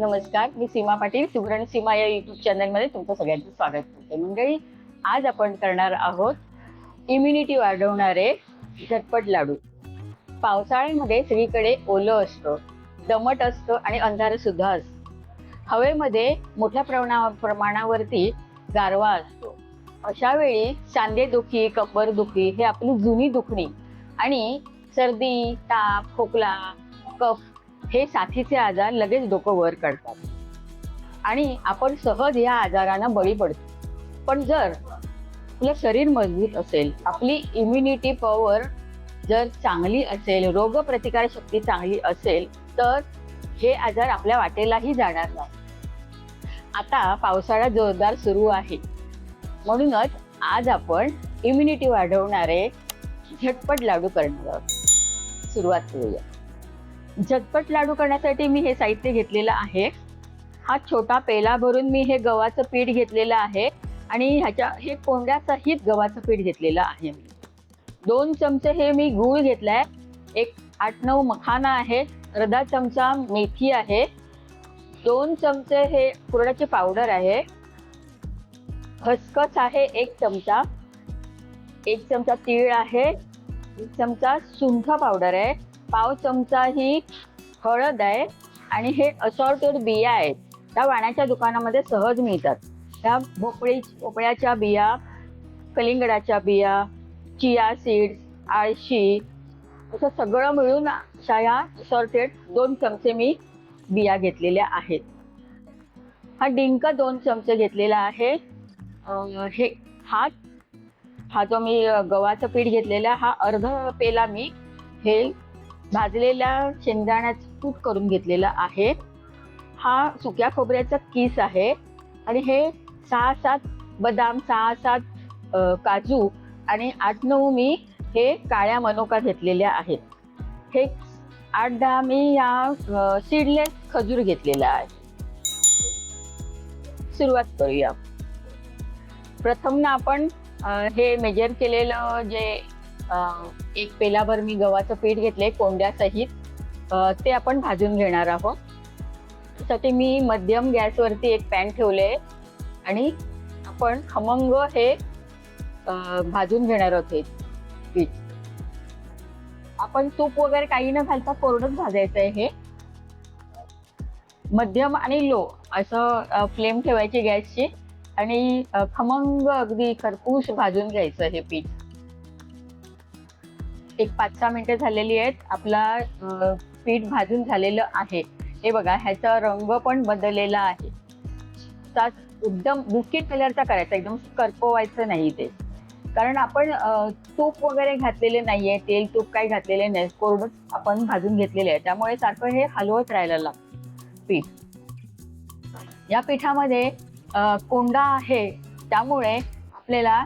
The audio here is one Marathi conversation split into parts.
नमस्कार मी सीमा पाटील सुगरण सीमा या युट्यूब चॅनलमध्ये तुमचं सगळ्यांचं स्वागत करते. मंडळी आज आपण करणार आहोत इम्युनिटी वाढवणारे झटपट लाडू. पावसाळ्यामध्ये सगळीकडे ओलं असतं दमट असतं आणि अंधार सुद्धा असतं. हवेमध्ये मोठ्या प्रमाणा प्रमाणावरती गारवा असतो. अशा वेळी सांधेदुखी कंबरदुखी हे आपली जुनी दुखणी आणि सर्दी ताप खोकला कफ हे साथीचे आजार लगेच डोकं वर काढतात आणि आपण सहज या आजारांना बळी पडतो. पण जर आपलं शरीर मजबूत असेल आपली इम्युनिटी पॉवर जर चांगली असेल रोगप्रतिकार शक्ती चांगली असेल तर हे आजार आपल्या वाटेलाही जाणार नाही. आता पावसाळा जोरदार सुरू आहे. म्हणूनच आज आपण इम्युनिटी वाढवणारे झटपट लाडू करणार आहोत सुरुवात करूया. झटपट लाडू करण्यासाठी मी हे साहित्य घेतलेलं आहे. हा छोटा पेला भरून मी हे गव्हाचं पीठ घेतलेलं आहे आणि ह्याच्या हे कोंड्यासहित गव्हाचं पीठ घेतलेलं आहे मी. दोन चमचे हे मी गूळ घेतलाय. एक आठ नऊ मखाना आहे. अर्धा चमचा मेथी आहे. दोन चमचे हे कुरडाची पावडर आहे. खसखस आहे एक चमचा. एक चमचा तीळ आहे. एक चमचा सुंठ पावडर आहे. पाव चमचा ही हळद आहे आणि हे असॉर्टेड बिया आहेत. त्या वाण्याच्या दुकानामध्ये सहज मिळतात. त्या भोपळी भोपळ्याच्या बिया कलिंगडाच्या बिया चिया सीड्स आळशी असं सगळं मिळून ह्या असॉर्टेड दोन चमचे मी बिया घेतलेल्या आहेत. हा डिंक दोन चमचे घेतलेला आहे. हे हा हा जो मी गव्हाचं पीठ घेतलेला हा अर्ध पेला मी हे भाजलेल्या शेंगदाण्याचं कूट करून घेतलेलं आहे. हा सुक्या खोबऱ्याचा किस आहे. आणि हे सहा सात बदाम सहा सात काजू आणि आठ नऊ मी हे काळ्या मनोका घेतलेल्या आहेत. हे आठ दहा मी या सीडलेस खजूर घेतलेला आहे. सुरुवात करूया. प्रथम ना आपण हे मेजर केलेलं जे एक पेलाभर मी गव्हाचं पीठ घेतले कोंड्यासहित. सहित ते आपण भाजून घेणार आहोत. त्यासाठी मी मध्यम गॅसवरती एक पॅन ठेवले आणि आपण खमंग हे भाजून घेणार आहोत हे पीठ. आपण तूप वगैरे काही न घालता कोरडच भाजायचं आहे हे. मध्यम आणि लो असं फ्लेम ठेवायची गॅसची आणि खमंग अगदी खरपूस भाजून घ्यायचं हे पीठ. एक पाच सहा मिनिटं झालेली आहेत. आपला पीठ भाजून झालेलं आहे. हे बघा ह्याचा रंग पण बदललेला आहे. एकदम बिस्किट कलरचा करायचा एकदम करपवायचं नाही ते. कारण आपण तूप वगैरे घातलेले नाहीये तेल तूप काही घातलेले नाही कोरडच आपण भाजून घेतलेले आहे. त्यामुळे सारखं हे हलवत राहायला लागतं पीठ. या पिठामध्ये कोंडा आहे. त्यामुळे आपल्याला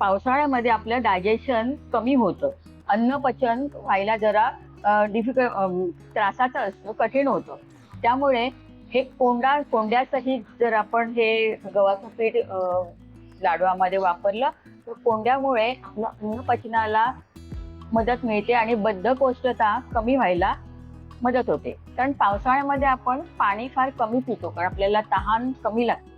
पावसाळ्यामध्ये आपलं डायजेशन कमी होतं. अन्न पचन व्हायला जरा डिफिकल्ट त्रासाचं असतं कठीण होतं. त्यामुळे हे कोंडा कोंड्यासहित जर आपण हे गव्हाचं पीठ लाडवामध्ये वापरलं तर कोंड्यामुळे आपलं अन्नपचनाला मदत मिळते आणि बद्धकोष्ठता कमी व्हायला मदत होते. कारण पावसाळ्यामध्ये आपण पाणी फार कमी पितो कारण आपल्याला तहान कमी लागते.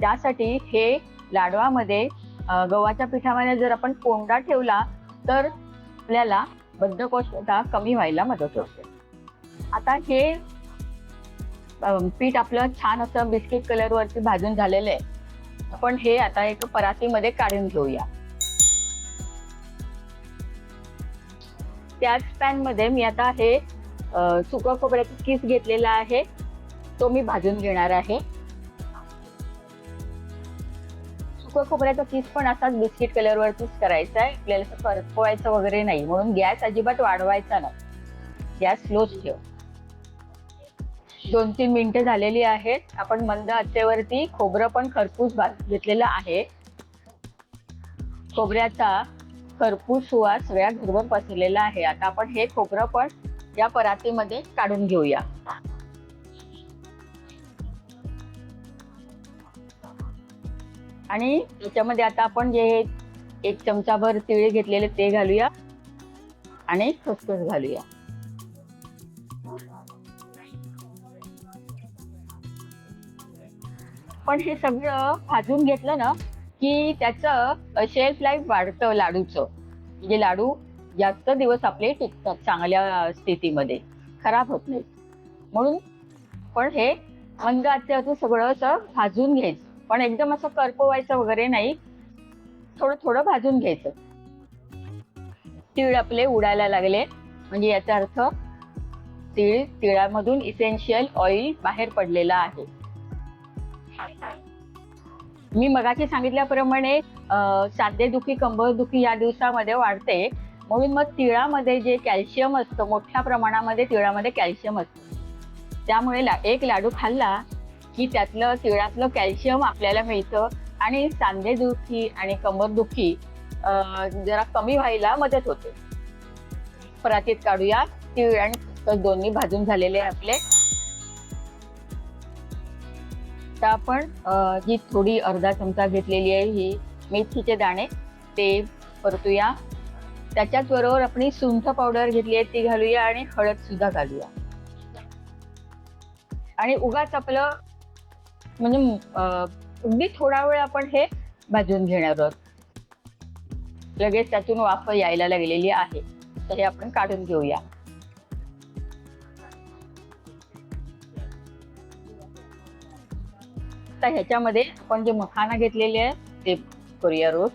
त्यासाठी हे लाडवामध्ये गव्हाच्या पिठामध्ये जर आपण कोंडा ठेवला तर आपल्याला बद्धकोष्ठता कमी व्हायला मदत होते. आता हे पीठ आपलं छान असं बिस्किट कलरवरती भाजून झालेलं आहे. आपण हे आता एक परातीमध्ये काढून घेऊया. त्याच पॅनमध्ये मी आता हे अ, सुका किस घेतलेला आहे तो मी भाजून घेणार आहे. सुका खोबऱ्याचा किस पण असाच बिस्किट कलरवरतीच करायचा आहे. आपल्याला असं करपवायचं वगैरे नाही. म्हणून गॅस अजिबात वाढवायचा नाही. गॅस स्लोच ठेव. दोन तीन मिनिटं झालेली आहेत. आपण मंद आचेवरती खोबरं पण खरपूस घेतलेलं आहे. खोबऱ्याचा खरपूस सुवास सगळ्या घरभर पसरलेला आहे. आता आपण हे खोबरं पण या परातीमध्ये काढून घेऊया. आणि त्याच्यामध्ये आता आपण जे एक चमचाभर तिळे घेतलेले ते घालूया आणि खसखस घालूया. पण हे सगळं भाजून घेतलं ना की त्याच शेल्फ लाईफ वाढतं लाडूच. म्हणजे लाडू जास्त दिवस आपले टिकतात चांगल्या स्थितीमध्ये. खराब होत नाही म्हणून पण हे मंदाचं सगळं असं भाजून घ्यायचं. पण एकदम असं करपवायचं वगैरे नाही. थोडं थोडं भाजून घ्यायचं. तीळ आपले उडायला लागले. म्हणजे याचा अर्थ तीळ तिळामधून इसेन्शियल ऑइल बाहेर पडलेला आहे. मी मगाशी सांगितल्याप्रमाणे साधेदुखी कंबरदुखी या दिवसामध्ये वाढते. म्हणून मग तिळामध्ये जे कॅल्शियम असतं मोठ्या प्रमाणामध्ये तिळामध्ये कॅल्शियम असतं. त्यामुळे ला एक लाडू खाल्ला की त्यातलं तिळातलं कॅल्शियम आपल्याला मिळतं आणि सांधेदुखी आणि कमर अं, जरा कमी व्हायला मदत होते. परातीत काढूया. तीळ आणि दोन्ही भाजून झालेले आहे आपले. तर आपण ही थोडी अर्धा चमचा घेतलेली आहे ही मेथीचे दाणे. ते परतूया. त्याच्याच बरोबर आपण सुंठ पावडर घेतली आहे ती घालूया आणि हळद सुद्धा घालूया. आणि उगाच आपलं म्हणजे अगदी थोडा वेळ आपण हे भाजून घेणार आहोत. लगेच त्यातून वाफ यायला लागलेली आहे. तर हे आपण काढून घेऊया. तर ह्याच्यामध्ये आपण जे मखाना घेतलेले आहे ते करूया रोज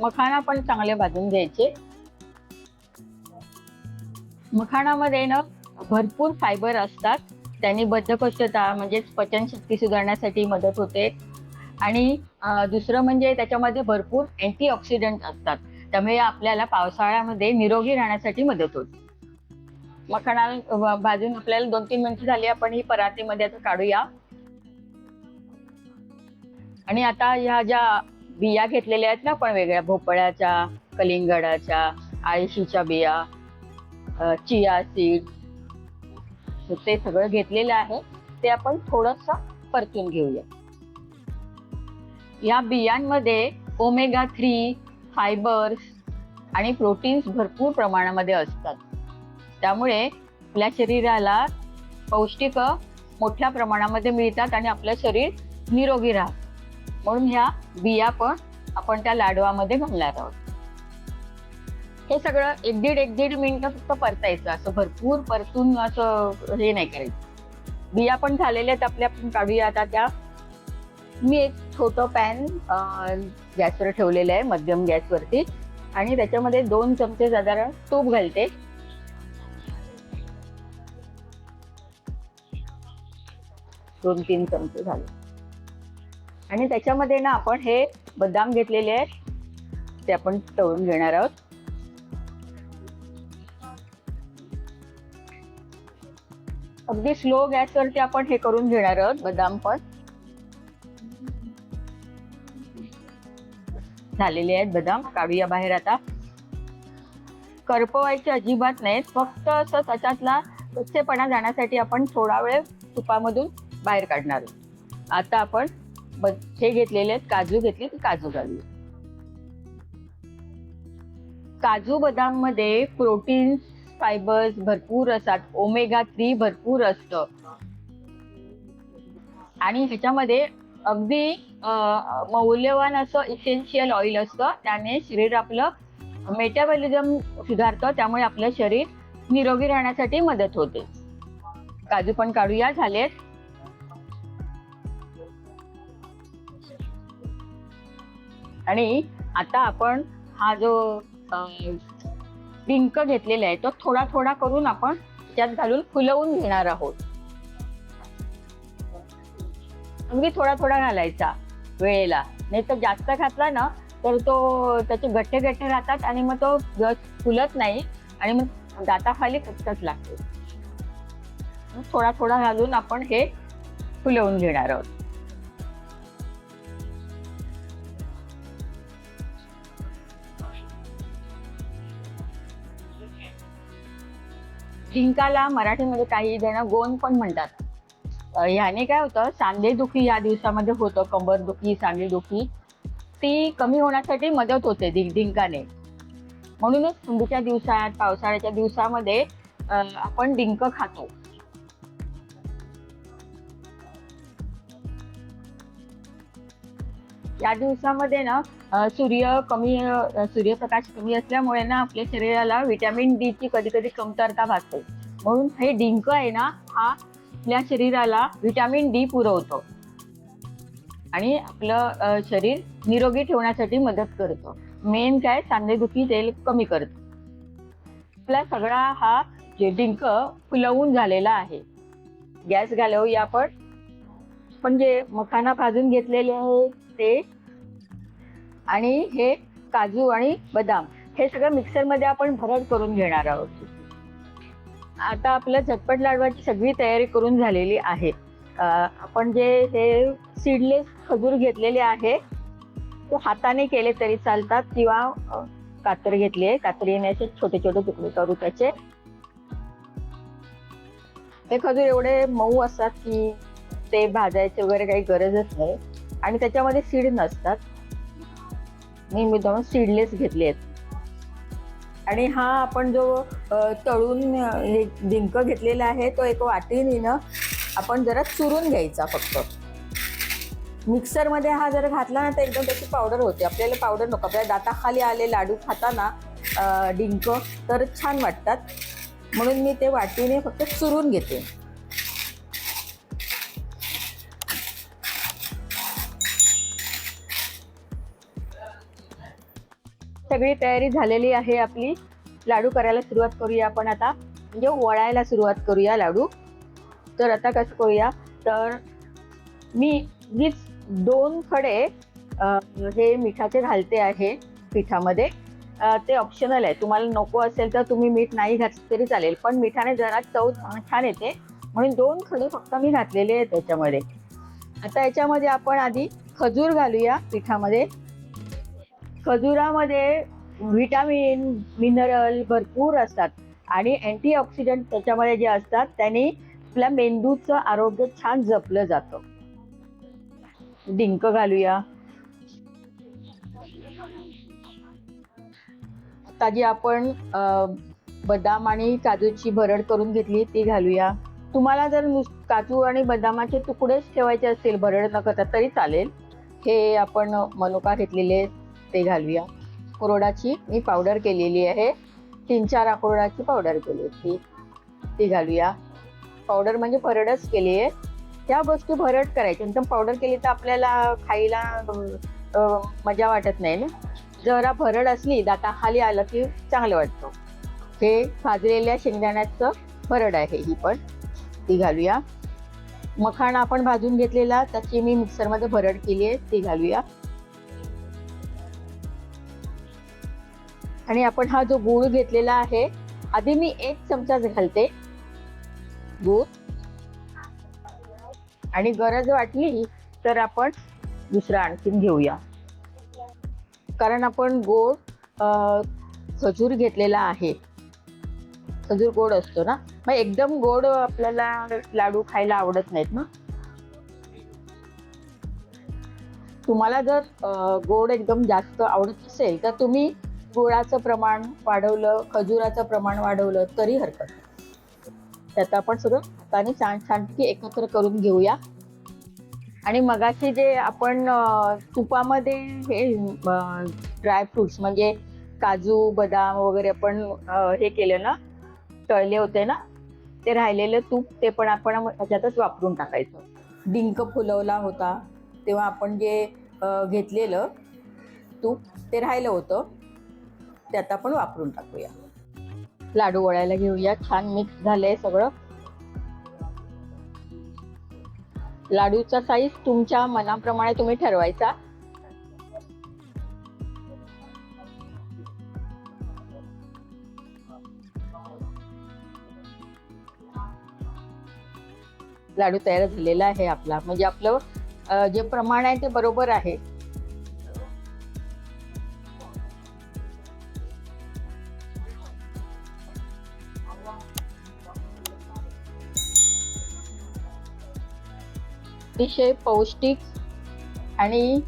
मखाना पण चांगले भाजून घ्यायचे. मखाणामध्ये ना भरपूर फायबर असतात. त्यांनी बद्धकोष्ठता म्हणजेच पचनशक्ती सुधारण्यासाठी मदत होते. आणि दुसरं म्हणजे त्याच्यामध्ये भरपूर अँटीऑक्सिडंट असतात. त्यामुळे आपल्याला पावसाळ्यामध्ये निरोगी राहण्यासाठी मदत होते. मखणा भाजून आपल्याला दोन तीन मिनिटं झाली आपण ही परातीमध्ये आता काढूया. आणि आता ह्या ज्या बिया घेतलेल्या आहेत ना आपण वेगळ्या भोपळ्याच्या कलिंगडाच्या आळशीच्या बिया चिया सीड ते सगळं घेतलेलं आहे. ते आपण थोडस परतून घेऊया. या बियांमध्ये ओमेगा थ्री फायबर्स आणि प्रोटीन्स भरपूर प्रमाणामध्ये असतात. त्यामुळे आपल्या शरीराला पौष्टिक मोठ्या प्रमाणामध्ये मिळतात आणि आपलं शरीर निरोगी राहतं. म्हणून ह्या बिया पण आपण त्या लाडवामध्ये घालणार आहोत. हे सगळं एक दीड एक दीड मिनिटं फक्त परतायचं असं भरपूर परतून असं हे नाही करायचं. बिया पण झालेल्या आहेत आपल्या आपण काढूया आता त्या. मी एक छोटं पॅन गॅसवर ठेवलेलं आहे मध्यम गॅसवरती. आणि त्याच्यामध्ये दोन चमचे साधारण तूप घालते. दोन तीन चमचे झाले. आणि त्याच्यामध्ये ना आपण हे बदाम घेतलेले आहेत ते आपण तळून घेणार आहोत. अगदी स्लो गॅसवरती आपण हे करून घेणार आहोत बदाम पण. झालेले आहेत बदाम काढूया बाहेर आता. करपवायचे अजिबात नाहीत फक्त असं त्याच्यातला कच्चेपणा जाण्यासाठी आपण थोडा वेळ तुपामधून बाहेर काढणार आहोत. आता आपण हे घेतलेले आहेत काजू घेतले की काजू घालूया. काजू बदाममध्ये प्रोटीन्स फायबर्स भरपूर असतात. ओमेगा थ्री भरपूर असतं. आणि ह्याच्यामध्ये अगदी मौल्यवान असं इसेन्शियल ऑइल असतं. त्याने शरीर आपलं मेटाबॉलिझम सुधारतं. त्यामुळे आपलं शरीर निरोगी राहण्यासाठी मदत होते. काजू पण काढूया. झालेत आणि आता आपण हा जो डिंक घेतलेला आहे. तो थोडा थोडा करून आपण त्यात घालून फुलवून घेणार आहोत. अगदी थोडा थोडा घालायचा वेळेला. नाही तर जास्त घातला ना तर तो त्याचे गठ्ठे गठ्ठे राहतात आणि मग तो फुलत नाही आणि मग दाताखाली कच्चाच लागतो. मग थोडा थोडा घालून आपण हे फुलवून घेणार आहोत. जिंकाला मराठीमध्ये काही जण गोंद पण म्हणतात. ह्याने काय होतं सांधेदुखी या दिवसामध्ये होतं कंबरदुखी सांधेदुखी. ती कमी होण्यासाठी मदत होते डिंकाने म्हणूनच थंडीच्या दिवसात पावसाळ्याच्या दिवसामध्ये आपण डिंक खातो. या दिवसामध्ये ना सूर्य कमी सूर्यप्रकाश कमी असल्यामुळे ना आपल्या शरीराला व्हिटॅमिन डी ची कधी कधी कमतरता भासते. म्हणून हे डिंक आहे ना हा आपल्या शरीराला व्हिटॅमिन डी पुरवतो. आणि आपलं शरीर निरोगी ठेवण्यासाठी मदत करतो. मेन काय? सांधेदुखी तेल कमी करतो. आपला सगळा हा जे डिंक फुलवून झालेला आहे. गॅस घालवूया आपण. पण जे मखाना भाजून घेतलेले आहे ते आणि हे काजू आणि बदाम हे सगळं मिक्सरमध्ये आपण भरड करून घेणार आहोत. आता आपलं झटपट लाडवाची सगळी तयारी करून झालेली आहे. आपण जे हे सीडलेस खजूर घेतलेले आहे ते हाताने केले तरी चालतात किंवा अं, कातर घेतली आहे. कात्रीने असे छोटे छोटे तुकडे करू त्याचे. हे खजूर एवढे मऊ असतात की ते भाजायचे वगैरे काही गरजच नाही. आणि त्याच्यामध्ये सीड नसतात. मी मुद्दाम सीडलेस घेतले आहेत. आणि हा आपण जो तळून हे डिंक घेतलेला आहे तो एक वाटीने ना आपण जरा चुरून घ्यायचा फक्त. मिक्सरमध्ये हा जर घातला ना तर एकदम त्याची पावडर होते. आपल्याला पावडर नको. आपल्या दाताखाली आले लाडू खाताना डिंक तर छान वाटतात. म्हणून मी ते वाटीने फक्त चुरून घेते. सगळी तयारी झालेली आहे आपली. लाडू करायला सुरुवात करूया आपण आता. म्हणजे वळायला सुरुवात करूया लाडू. तर आता कसं करूया? तर मी मीच दोन खडे हे मिठाचे घालते आहे पिठामध्ये. ते ऑप्शनल आहे. तुम्हाला नको असेल तर तुम्ही मीठ नाही घातलं तरी चालेल. पण मिठाने जरा चव छान येते. म्हणून दोन खडे फक्त मी घातलेले आहेत त्याच्यामध्ये आता याच्यामध्ये आपण आधी खजूर घालूया पिठामध्ये. खजुरामध्ये विटामिन मिनरल भरपूर असतात. आणि अँटीऑक्सिडंट त्याच्यामध्ये जे असतात त्याने आपल्या मेंदूचं आरोग्य छान जपलं जातं. डिंक घालूया. आता जी आपण बदाम आणि काजूची भरड करून घेतली ती घालूया. तुम्हाला जर नुस काजू आणि बदामाचे तुकडेच ठेवायचे असतील भरड न करता तरी चालेल. हे आपण मनुका घेतलेले ते घालूया. अक्रोडाची मी पावडर केलेली आहे. तीन चार अक्रोडाची पावडर केली होती. ती घालूया. पावडर म्हणजे भरडच केली आहे. त्या गोष्टी भरड करायच्या. नंतर पावडर केली तर आपल्याला खायला मजा वाटत नाही ना? जरा भरड असली दाताखाली आलं की चांगलं वाटतं. हे भाजलेल्या शेंगदाण्याचं भरड आहे ही पण. ती घालूया. मखाणा आपण भाजून घेतलेला त्याची मी मिक्सरमध्ये भरड केली आहे. ती घालूया. आणि आपण हा जो गूळ घेतलेला आहे आधी मी एक चमचाच घालते. गूळ. आणि गरज वाटली तर आपण दुसरा आणखीन घेऊया. कारण आपण गोड खजूर घेतलेला आहे. खजूर गोड असतो ना? मग एकदम गोड आपल्याला लाडू खायला आवडत नाहीत ना? तुम्हाला जर गोड एकदम जास्त आवडत असेल तर तुम्ही गुळाचं प्रमाण वाढवलं खजुराचं प्रमाण वाढवलं तरी हरकत नाही. त्यात आपण सगळं हाताने छान छानपैकी एकत्र करून घेऊया. आणि मगाशी जे आपण तुपामध्ये हे ड्रायफ्रुट्स म्हणजे काजू बदाम वगैरे आपण हे केलं ना तळले होते ना ते राहिलेलं तूप ते पण आपण ह्याच्यातच वापरून टाकायचं. डिंक फुलवला होता तेव्हा आपण जे घेतलेलं तूप ते राहिलं होतं. ते आता आपण वापरून टाकूया. लाडू वळायला घेऊया छान मिक्स झालंय सगळं. लाडूचा साईज तुमच्या मनाप्रमाणे तुम्ही ठरवायचा. लाडू तयार झालेला आहे आपला. म्हणजे आपलं जे प्रमाण आहे ते बरोबर आहे. अतिशय पौष्टिक आणि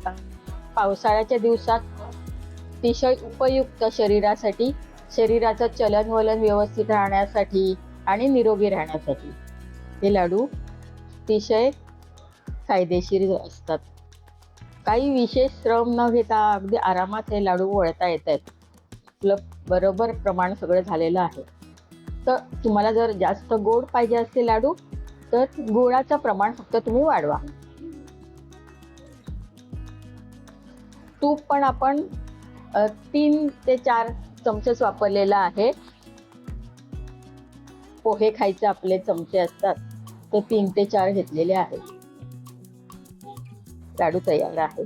पावसाळ्याच्या दिवसात अतिशय उपयुक्त शरीरासाठी शरीराचं चलनवलन व्यवस्थित राहण्यासाठी आणि निरोगी राहण्यासाठी. हे लाडू अतिशय फायदेशीर असतात. काही विशेष श्रम न घेता अगदी आरामात हे लाडू वळता येत आहेत आपलं बरोबर प्रमाण सगळं झालेलं आहे. तर तुम्हाला जर जास्त गोड पाहिजे असते लाडू तर गुळाचं प्रमाण फक्त तुम्ही वाढवा. तूप पण आपण तीन ते चार चमचेच वापरलेला आहे. पोहे खायचे आपले चमचे असतात ते तीन ते चार घेतलेले आहेत लाडू तयार आहे.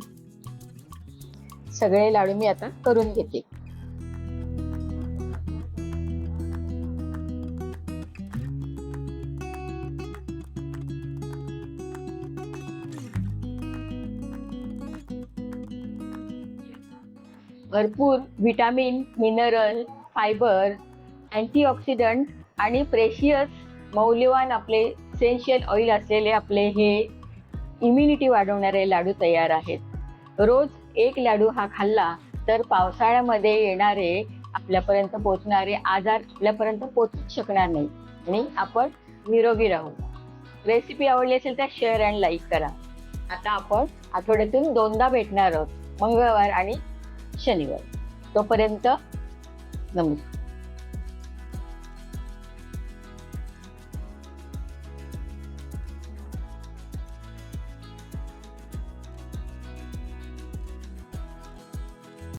सगळे लाडू मी आता करून घेते. भरपूर व्हिटॅमिन मिनरल फायबर अँटीऑक्सिडंट आणि प्रेशियस मौल्यवान आपले सेन्शियल ऑइल असलेले आपले हे इम्युनिटी वाढवणारे लाडू तयार आहेत. रोज एक लाडू हा खाल्ला तर पावसाळ्यामध्ये येणारे आपल्यापर्यंत पोचणारे आजार आपल्यापर्यंत पोचू शकणार नाही आणि आपण निरोगी राहू. रेसिपी आवडली असेल तर शेअर अँड लाईक करा. आता आपण आठवड्यातून दोनदा भेटणार आहोत. मंगळवार आणि शनिवार. तोपर्यंत नमस्कार